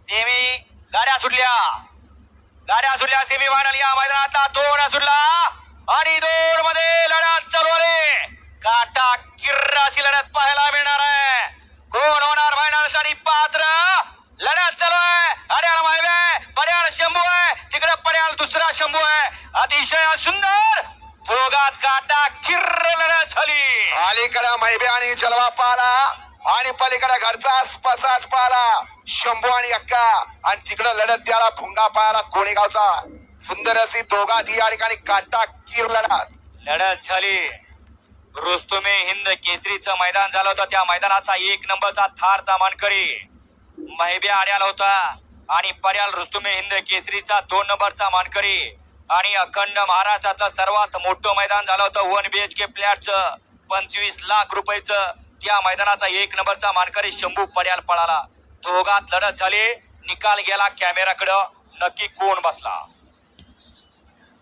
Semi गाड्या सुटल्या. गाड्या सुटल्या सेमी फायनल या मैदानातला. दोन सुटला आणि दोन मध्ये लढत चालू आहे. काटा किर्राशी लढत पाहायला मिळणार आहे. कोण होणार फायनलसाठी पात्र? लढत चालू आहे. अड्याळ माहिती पड्याळ शंभू आहे. तिकडे पड्याळ दुसरा शंभू आहे. अतिशय सुंदर. दोघात काटा किर्र लढत झाली. अलीकडे मैबे आणि जलवा पाला आणि पलीकडे घरचाच पसाच पाला. शंभू आणि अक्का. आणि तिकडं लढत द्याला भुंगा पायाला कोणेगावचा सुंदर अशी दोघात या ठिकाणी काटा किर लढत. लढत झाली. रुस्तुमे हिंद केसरीचं मैदान झालं होतं. त्या मैदानाचा एक नंबरचा थारचा मानकरी. महिब्या आड्याला होता. आणि पड्याल रुस्तुमे हिंद केसरीचा दोन नंबरचा मानकरी. आणि अखंड महाराष्ट्रातलं सर्वात मोठं मैदान झालं होतं. वन बी एच के फ्लॅटचं पंचवीस लाख रुपयाचं. त्या मैदानाचा एक नंबरचा मानकरी शंभू पड्याल पळाला. दोघात लढत झाली. निकाल गेला कॅमेराकडं. नक्की कोण बसला?